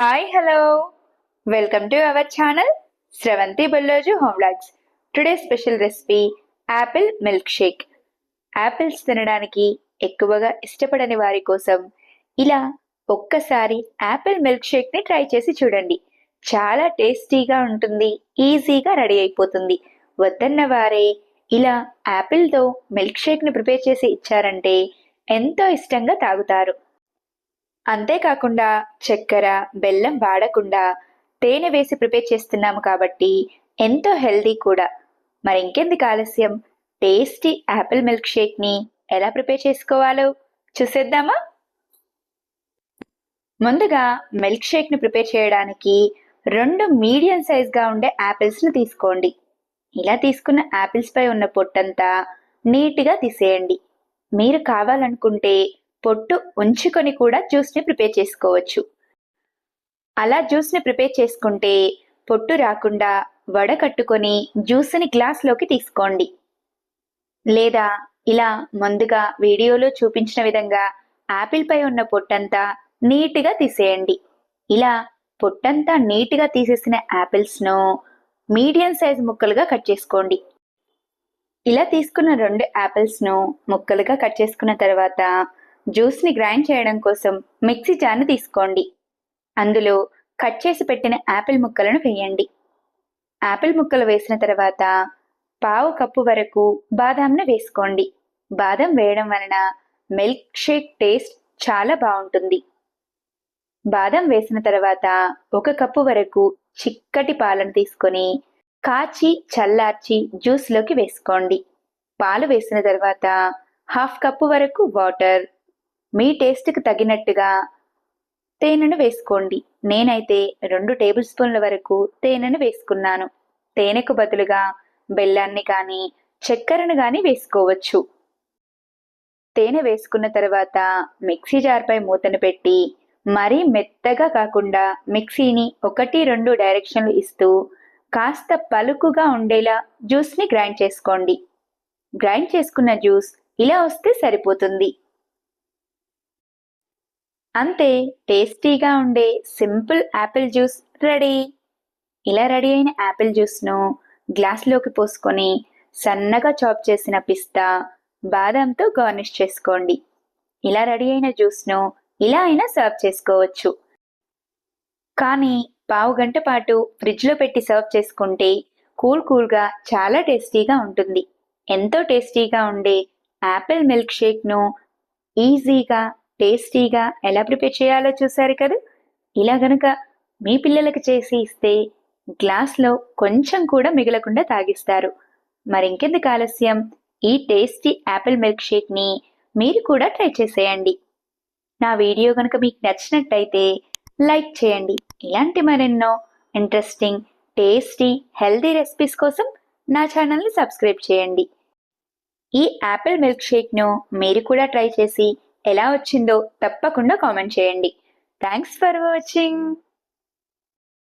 Hi hello welcome to our channel Sravanthi Bolloju home today special recipe apple milk shake apples తినడానికి ఎక్కువగా ఇష్టపడని వారి కోసం ఇలా ఒక్కసారి యాపిల్ మిల్క్ షేక్ని ట్రై చేసి చూడండి. చాలా టేస్టీగా ఉంటుంది ఈజీగా రెడీ అయిపోతుంది. వద్దన్న వారే ఇలా యాపిల్తో మిల్క్ షేక్ని ప్రిపేర్ చేసి ఇచ్చారంటే ఎంతో ఇష్టంగా తాగుతారు. అంతేకాకుండా చక్కెర బెల్లం వాడకుండా తేనె వేసి ప్రిపేర్ చేస్తున్నాము కాబట్టి ఎంతో హెల్దీ కూడా. మరి ఇంకెందుకు ఆలస్యం? టేస్టీ యాపిల్ మిల్క్ షేక్ని ఎలా ప్రిపేర్ చేసుకోవాలో చూసేద్దామా? ముందుగా మిల్క్ షేక్ని ప్రిపేర్ చేయడానికి రెండు మీడియం సైజ్గా ఉండే యాపిల్స్ని తీసుకోండి. ఇలా తీసుకున్న యాపిల్స్ పై ఉన్న పొట్టంతా నీట్గా తీసేయండి. మీరు కావాలనుకుంటే పొట్టు ఉంచుకొని కూడా జ్యూస్ని ప్రిపేర్ చేసుకోవచ్చు. అలా జ్యూస్ని ప్రిపేర్ చేసుకుంటే పొట్టు రాకుండా వడకట్టుకొని జ్యూస్ని గ్లాస్లోకి తీసుకోండి. లేదా ఇలా ముందుగా వీడియోలో చూపించిన విధంగా యాపిల్పై ఉన్న పొట్టంతా నీట్గా తీసేయండి. ఇలా పొట్టంతా నీట్గా తీసేసిన యాపిల్స్ను మీడియం సైజ్ ముక్కలుగా కట్ చేసుకోండి. ఇలా తీసుకున్న రెండు యాపిల్స్ను ముక్కలుగా కట్ చేసుకున్న తర్వాత జ్యూస్ని గ్రైండ్ చేయడం కోసం మిక్సీ జార్ను తీసుకోండి. అందులో కట్ చేసి పెట్టిన యాపిల్ ముక్కలను వేయండి. యాపిల్ ముక్కలు వేసిన తర్వాత పావు కప్పు వరకు బాదాంను వేసుకోండి. బాదం వేయడం వలన మిల్క్ షేక్ టేస్ట్ చాలా బాగుంటుంది. బాదం వేసిన తర్వాత ఒక కప్పు వరకు చిక్కటి పాలను తీసుకొని కాచి చల్లార్చి జ్యూస్లోకి వేసుకోండి. పాలు వేసిన తర్వాత హాఫ్ కప్పు వరకు వాటర్ మీ టేస్ట్కి తగినట్టుగా తేనెను వేసుకోండి. నేనైతే రెండు టేబుల్ స్పూన్ల వరకు తేనెను వేసుకున్నాను. తేనెకు బదులుగా బెల్లాన్ని కానీ చక్కెరను కానీ వేసుకోవచ్చు. తేనె వేసుకున్న తర్వాత మిక్సీ జార్పై మూతను పెట్టి మరీ మెత్తగా కాకుండా మిక్సీని ఒకటి రెండు డైరెక్షన్లు ఇస్తూ కాస్త పలుకుగా ఉండేలా జ్యూస్ని గ్రైండ్ చేసుకోండి. గ్రైండ్ చేసుకున్న జ్యూస్ ఇలా వస్తే సరిపోతుంది. అంతే టేస్టీగా ఉండే సింపుల్ యాపిల్ జ్యూస్ రెడీ. ఇలా రెడీ అయిన యాపిల్ జ్యూస్ను గ్లాస్లోకి పోసుకొని సన్నగా చాప్ చేసిన పిస్తా బాదంతో గార్నిష్ చేసుకోండి. ఇలా రెడీ అయిన జ్యూస్ను ఇలా అయినా సర్వ్ చేసుకోవచ్చు. కానీ పావు గంట పాటు ఫ్రిడ్జ్లో పెట్టి సర్వ్ చేసుకుంటే కూల్ కూల్గా చాలా టేస్టీగా ఉంటుంది. ఎంతో టేస్టీగా ఉండే యాపిల్ మిల్క్ షేక్ను ఈజీగా టేస్టీగా ఎలా ప్రిపేర్ చేయాలో చూసారు కదా? ఇలా గనక మీ పిల్లలకు చేసి ఇస్తే గ్లాస్లో కొంచెం కూడా మిగలకుండా తాగిస్తారు. మరింకెందుకు ఆలస్యం? ఈ టేస్టీ యాపిల్ మిల్క్ షేక్ని మీరు కూడా ట్రై చేసేయండి. నా వీడియో కనుక మీకు నచ్చినట్టయితే లైక్ చేయండి. ఇలాంటి మరెన్నో ఇంట్రెస్టింగ్ టేస్టీ హెల్దీ రెసిపీస్ కోసం నా ఛానల్ని సబ్స్క్రైబ్ చేయండి. ఈ యాపిల్ మిల్క్ షేక్ను మీరు కూడా ట్రై చేసి ఎలా వచ్చిందో తప్పకుండా కామెంట్ చేయండి. Thanks for watching